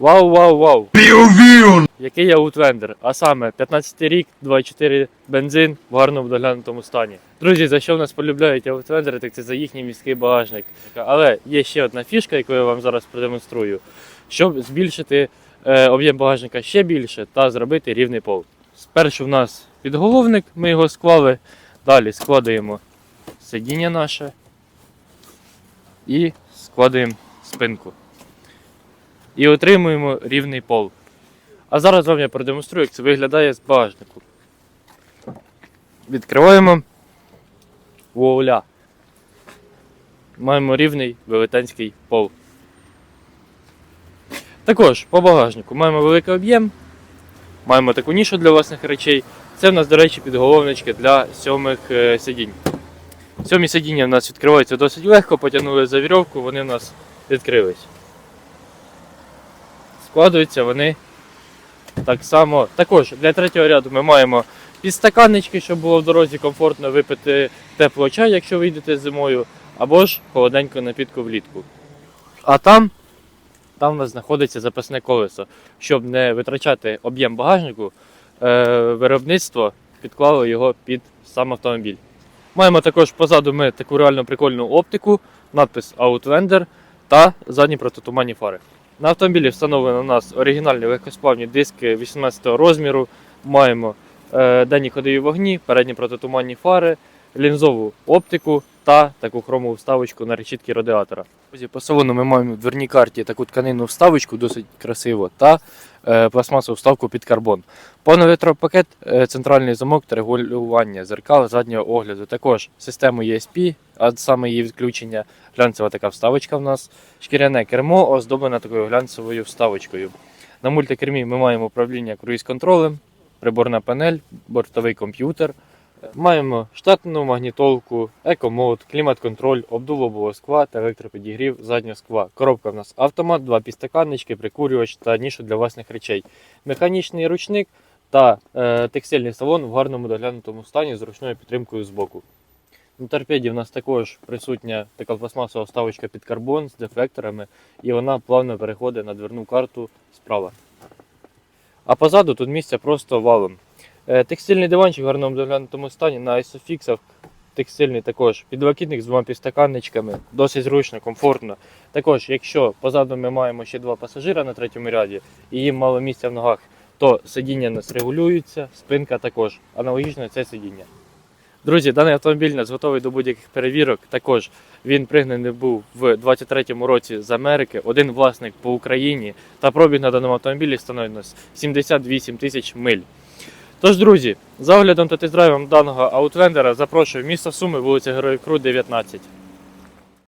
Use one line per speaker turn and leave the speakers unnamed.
Вау, вау, вау!
Піу-віу!
Який аутвендер, а саме 15 рік, 2.4 бензин в гарному доглянутому стані. Друзі, за що в нас полюбляють аутвендери, так це за їхній міський багажник. Але є ще одна фішка, яку я вам зараз продемонструю, щоб збільшити е, об'єм багажника ще більше та зробити рівний пол. Спершу в нас підголовник, ми його склали, далі складаємо сидіння наше і складаємо спинку. І отримуємо рівний пол. А зараз вам я продемонструю, як це виглядає з багажнику. Відкриваємо вуаля. Маємо рівний велетенський пол. Також по багажнику маємо великий об'єм, маємо таку нішу для власних речей. Це в нас, до речі, підголовнички для сьомих е, сидінь. Сьомі сидіння в нас відкриваються досить легко, потягнули за вірьовку, вони в нас відкрились. Складуються вони так само. Також для третього ряду ми маємо підстаканнички, щоб було в дорозі комфортно випити теплого чаю, якщо ви йдете зимою, або ж холоденьку напітку влітку. А там, там у нас знаходиться запасне колесо. Щоб не витрачати об'єм багажнику, е, виробництво підклало його під сам автомобіль. Маємо також позаду ми таку реально прикольну оптику, надпис Outlander та задні протитуманні фари. На автомобілі встановлено у нас оригінальні легкосплавні диски 18 розміру. Маємо е, денні ходові вогні, передні протитуманні фари, лінзову оптику та таку хромову вставочку на решітки радіатора. По салону ми маємо в дверній карті таку тканинну вставочку, досить красиво, та е, пластмасову вставку під карбон. Повний електропакет, е, центральний замок та регулювання зеркал заднього огляду. Також систему ESP, а саме її відключення, глянцева така вставочка в нас. Шкіряне кермо оздоблене такою глянцевою вставочкою. На мультикермі ми маємо управління круїз-контролем, приборна панель, бортовий комп'ютер. Маємо штатну магнітолку, екомод, клімат-контроль, обдулового скла та електропідігрів заднього скла. Коробка в нас автомат, два підстаканнички, прикурювач та нішу для власних речей. Механічний ручник та е, текстильний салон в гарному доглянутому стані з ручною підтримкою з боку. На торпеді в нас також присутня така пластмасова вставочка під карбон з дефлекторами, і вона плавно переходить на дверну карту справа. А позаду тут місця просто валом. Е, Текстильний диванчик в гарному доглянутому стані на ISOFIX. Текстильний також підлокітник з двома підстаканничками, досить зручно, комфортно. Також, якщо позаду ми маємо ще два пасажира на третьому ряді і їм мало місця в ногах, то сидіння нас регулюється, спинка також. Аналогічно це сидіння. Друзі, даний автомобіль нас готовий до будь-яких перевірок. Також він пригнаний був в 23-му році з Америки, один власник по Україні. Та пробіг на даному автомобілі становить нас 78 тисяч миль. Тож, друзі, за оглядом та тест-драйвом даного аутлендера запрошую місто Суми, вулиця Героїв Крут, 19.